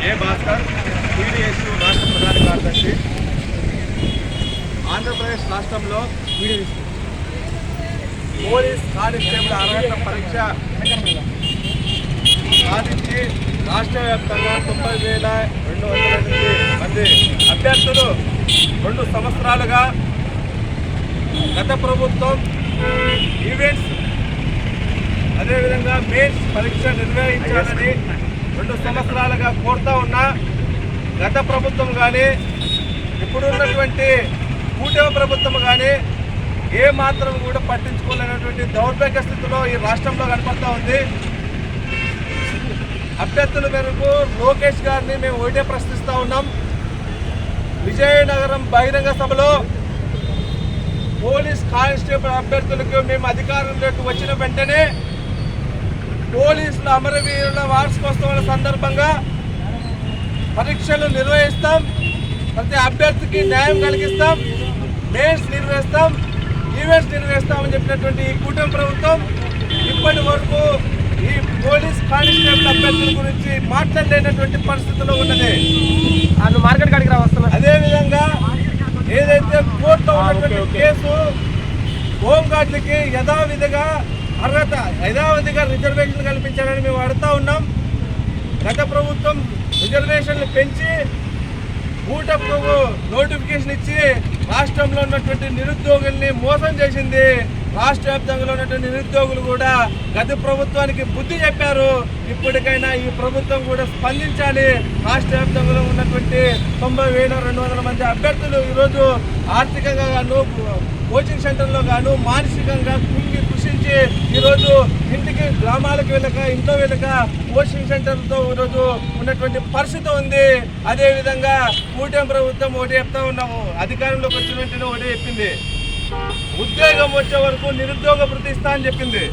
ఏ Bhaskar? TDS రాష్ట్ర ప్రధాన కార్యదర్శి. ఆంధ్రప్రదేశ్ రాష్ట్రంలో పోలీస్ కానిస్టేబుల్ అర్హత పరీక్ష సాధించి రాష్ట్ర వ్యాప్తంగా తొంభై వేల రెండు వందల ఎనిమిది మంది అభ్యర్థులు రెండు సంవత్సరాలుగా గత ప్రభుత్వం ఈవెంట్స్ అదేవిధంగా మెయిన్స్ పరీక్ష నిర్వహించాలని రెండు సంవత్సరాలుగా కోరుతా ఉన్నా గత ప్రభుత్వం కానీ ఇప్పుడున్నటువంటి కూటమి ప్రభుత్వం కానీ ఏ మాత్రం కూడా పట్టించుకోలేనటువంటి దౌర్భాగ్య స్థితిలో ఈ రాష్ట్రంలో కనపడతా ఉంది. అభ్యర్థుల మేరకు లోకేష్ గారిని మేము ఒకటే ప్రశ్నిస్తూ ఉన్నాం. విజయనగరం బహిరంగ సభలో పోలీస్ కానిస్టేబుల్ అభ్యర్థులకు మేము అధికారంలోకి వచ్చిన వెంటనే పోలీసుల అమరవీరుల వార్షికోత్సవాల సందర్భంగా పరీక్షలు నిర్వహిస్తాం. ప్రతి అభ్యర్థికి న్యాయం కలిగిస్తాం. మెయిన్స్ నిర్వహిస్తాం. ఈవెంట్స్ నిర్వహిస్తామని చెప్పినటువంటి ఈ కూటమి ప్రభుత్వం ఇప్పటి వరకు ఈ పోలీస్ కానిస్టేబుల్ అభ్యర్థుల గురించి మాట్లాడలేనటువంటి పరిస్థితిలో ఉన్నది. అది మార్కెట్ కాడికి రా వస్తున్నా. అదేవిధంగా ఏదైతే కోర్టులో ఉన్నటువంటి కేసు హోంగార్డులకి యథావిధిగా అర్హత యథావిధిగా రిజర్వేషన్ కల్పించాలని మేము అడుగుతా ఉన్నాం. గత ప్రభుత్వం రిజర్వేషన్లు పెంచి ఊటపు నోటిఫికేషన్ ఇచ్చి రాష్ట్రంలో ఉన్నటువంటి నిరుద్యోగుల్ని మోసం చేసింది. రాష్ట్ర వ్యాప్తంగా ఉన్నటువంటి నిరుద్యోగులు కూడా గత ప్రభుత్వానికి బుద్ధి చెప్పారు. ఇప్పటికైనా ఈ ప్రభుత్వం కూడా స్పందించాలి. రాష్ట్ర వ్యాప్తంగా ఉన్నటువంటి తొంభై వేల రెండు వందల మంది అభ్యర్థులు ఈరోజు ఆర్థికంగా గాను కోచింగ్ సెంటర్లో గాను మానసికంగా కుంగి ఈరోజు ఇంటికి గ్రామాలకు వెళ్ళక ఇంట్లో వెళ్ళక కోచింగ్ సెంటర్లతో ఈరోజు ఉన్నటువంటి పరిస్థితి ఉంది. అదేవిధంగా కూటమి ప్రభుత్వం ఒకటి చెప్తా ఉన్నాము. అధికారంలోకి వచ్చిన వెంటనే ఒకటి చెప్పింది. ఉద్యోగం వచ్చే వరకు నిరుద్యోగ భృతి ఇస్తా అని చెప్పింది.